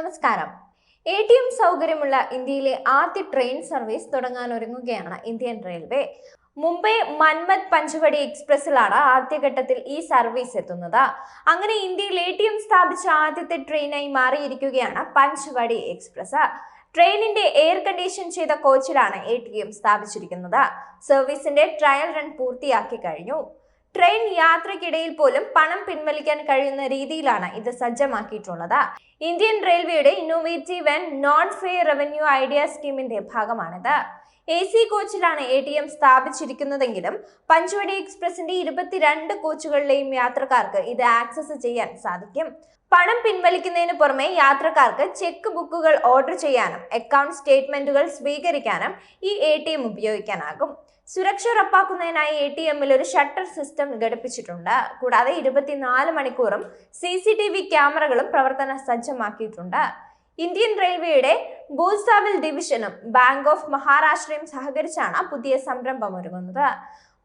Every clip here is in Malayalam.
നമസ്കാരം. എ ടി എം സൗകര്യമുള്ള ഇന്ത്യയിലെ ആദ്യ ട്രെയിൻ സർവീസ് തുടങ്ങാൻ ഒരുങ്ങുകയാണ് ഇന്ത്യൻ റെയിൽവേ. മുംബൈ മന്മത് പഞ്ചവടി എക്സ്പ്രസിലാണ് ആദ്യഘട്ടത്തിൽ ഈ സർവീസ് എത്തുന്നത്. അങ്ങനെ ഇന്ത്യയിൽ എ ടി എം സ്ഥാപിച്ച ആദ്യത്തെ ട്രെയിനായി മാറിയിരിക്കുകയാണ് പഞ്ചവടി എക്സ്പ്രസ്. ട്രെയിനിന്റെ എയർ കണ്ടീഷൻ ചെയ്ത കോച്ചിലാണ് എ ടി എം സ്ഥാപിച്ചിരിക്കുന്നത്. സർവീസിന്റെ ട്രയൽ റൺ പൂർത്തിയാക്കി കഴിഞ്ഞു. ട്രെയിൻ യാത്രയ്ക്കിടയിൽ പോലും പണം പിൻവലിക്കാൻ കഴിയുന്ന രീതിയിലാണ് ഇത് സജ്ജമാക്കിയിട്ടുള്ളത്. ഇന്ത്യൻ റെയിൽവേയുടെ innovative and non fare revenue idea സ്കീമിന്റെ ഭാഗമാണിത്. എ സി കോച്ചിലാണ് എ ടി എം സ്ഥാപിച്ചിരിക്കുന്നതെങ്കിലും പഞ്ചവടി എക്സ്പ്രസിന്റെ ഇരുപത്തിരണ്ട് കോച്ചുകളിലെയും യാത്രക്കാർക്ക് ഇത് ആക്സസ് ചെയ്യാൻ സാധിക്കും. പണം പിൻവലിക്കുന്നതിന് പുറമെ യാത്രക്കാർക്ക് ചെക്ക് ബുക്കുകൾ ഓർഡർ ചെയ്യാനും അക്കൗണ്ട് സ്റ്റേറ്റ്മെന്റുകൾ സ്വീകരിക്കാനും ഈ എ ഉപയോഗിക്കാനാകും. സുരക്ഷ ഉറപ്പാക്കുന്നതിനായി എ ടി എമ്മിൽ ഒരു ഷട്ടർ സിസ്റ്റം ഘടിപ്പിച്ചിട്ടുണ്ട്. കൂടാതെ ഇരുപത്തിനാല് മണിക്കൂറും സി സി ടി വി ക്യാമറകളും പ്രവർത്തന സജ്ജമാക്കിയിട്ടുണ്ട്. ഇന്ത്യൻ റെയിൽവേയുടെ ഭൂസാവിൽ ഡിവിഷനും ബാങ്ക് ഓഫ് മഹാരാഷ്ട്രയും സഹകരിച്ചാണ് പുതിയ സംരംഭം ഒരുങ്ങുന്നത്.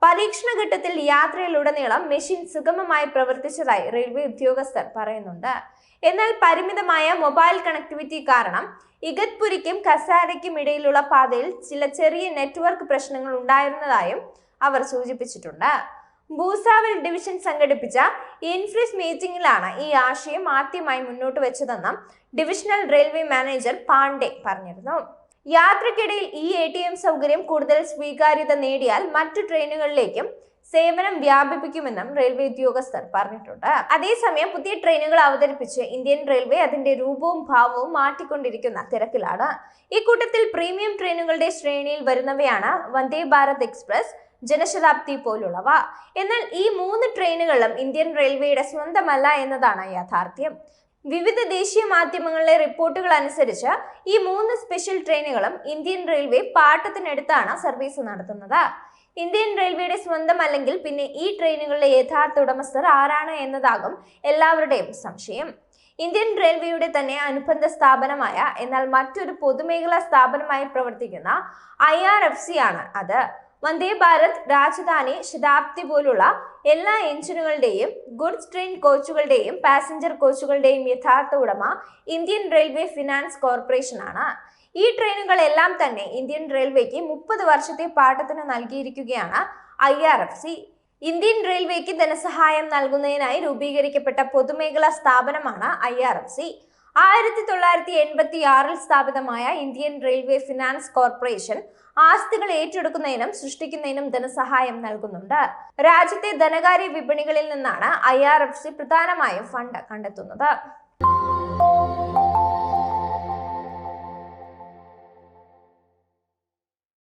പരീക്ഷണ ഘട്ടത്തിൽ യാത്രയിലുടനീളം മെഷീൻ സുഗമമായി പ്രവർത്തിച്ചതായി റെയിൽവേ ഉദ്യോഗസ്ഥർ പറയുന്നുണ്ട്. എന്നാൽ പരിമിതമായ മൊബൈൽ കണക്ടിവിറ്റി കാരണം ഇഗത്പുരിക്കും കസാരയ്ക്കും ഇടയിലുള്ള പാതയിൽ ചില ചെറിയ നെറ്റ്വർക്ക് പ്രശ്നങ്ങൾ ഉണ്ടായിരുന്നതായും അവർ സൂചിപ്പിച്ചിട്ടുണ്ട്. ഭൂസാവൽ ഡിവിഷൻ സംഘടിപ്പിച്ച ഇൻഫ്രിസ് മീറ്റിംഗിലാണ് ഈ ആശയം ആദ്യമായി മുന്നോട്ട് വെച്ചതെന്നും ഡിവിഷണൽ റെയിൽവേ മാനേജർ പാണ്ഡെ പറഞ്ഞിരുന്നു. യാത്രക്കിടയിൽ ഈ എ ടി എം സൗകര്യം കൂടുതൽ സ്വീകാര്യത നേടിയാൽ മറ്റു ട്രെയിനുകളിലേക്കും സേവനം വ്യാപിപ്പിക്കുമെന്നും റെയിൽവേ ഉദ്യോഗസ്ഥർ പറഞ്ഞിട്ടുണ്ട്. അതേസമയം പുതിയ ട്രെയിനുകൾ അവതരിപ്പിച്ച് ഇന്ത്യൻ റെയിൽവേ അതിന്റെ രൂപവും ഭാവവും മാറ്റിക്കൊണ്ടിരിക്കുന്ന തിരക്കിലാണ്. ഇക്കൂട്ടത്തിൽ പ്രീമിയം ട്രെയിനുകളുടെ ശ്രേണിയിൽ വരുന്നവയാണ് വന്ദേ ഭാരത് എക്സ്പ്രസ് ജനശതാബ്ദി പോലുള്ളവ. എന്നാൽ ഈ മൂന്ന് ട്രെയിനുകളും ഇന്ത്യൻ റെയിൽവേയുടെ സ്വന്തമല്ല എന്നതാണ് യാഥാർത്ഥ്യം. വിവിധ ദേശീയ മാധ്യമങ്ങളിലെ റിപ്പോർട്ടുകൾ അനുസരിച്ച് ഈ മൂന്ന് സ്പെഷ്യൽ ട്രെയിനുകളും ഇന്ത്യൻ റെയിൽവേ പാട്ടത്തിനെടുത്താണ് സർവീസ് നടത്തുന്നത്. ഇന്ത്യൻ റെയിൽവേയുടെ സ്വന്തം അല്ലെങ്കിൽ പിന്നെ ഈ ട്രെയിനുകളുടെ യഥാർത്ഥ ഉടമസ്ഥർ ആരാണ് എന്നതാകും എല്ലാവരുടെയും സംശയം. ഇന്ത്യൻ റെയിൽവേയുടെ തന്നെ അനുബന്ധ സ്ഥാപനമായ എന്നാൽ മറ്റൊരു പൊതുമേഖലാ സ്ഥാപനമായി പ്രവർത്തിക്കുന്ന ഐ ആണ് അത്. വന്ദേ ഭാരത് രാജധാനി ശതാബ്ദി പോലുള്ള എല്ലാ എഞ്ചിനുകളുടെയും ഗുഡ്സ് ട്രെയിൻ കോച്ചുകളുടെയും പാസഞ്ചർ കോച്ചുകളുടെയും യഥാർത്ഥ ഉടമ ഇന്ത്യൻ റെയിൽവേ ഫിനാൻസ് കോർപ്പറേഷൻ ആണ്. ഈ ട്രെയിനുകളെല്ലാം തന്നെ ഇന്ത്യൻ റെയിൽവേക്ക് മുപ്പത് വർഷത്തെ പാട്ടത്തിന് നൽകിയിരിക്കുകയാണ് I R F C. Indian റെയിൽവേക്ക് ധനസഹായം നൽകുന്നതിനായി രൂപീകരിക്കപ്പെട്ട പൊതുമേഖലാ സ്ഥാപനമാണ് ഐ ആർ എഫ് സി. ആയിരത്തി തൊള്ളായിരത്തി എൺപത്തി ആറിൽ സ്ഥാപിതമായ ഇന്ത്യൻ റെയിൽവേ ഫിനാൻസ് കോർപ്പറേഷൻ ആസ്തികൾ ഏറ്റെടുക്കുന്നതിനും സൃഷ്ടിക്കുന്നതിനും ധനസഹായം നൽകുന്നുണ്ട്. രാജ്യത്തെ ധനകാര്യ വിപണികളിൽ നിന്നാണ് ഐ പ്രധാനമായും ഫണ്ട് കണ്ടെത്തുന്നത്.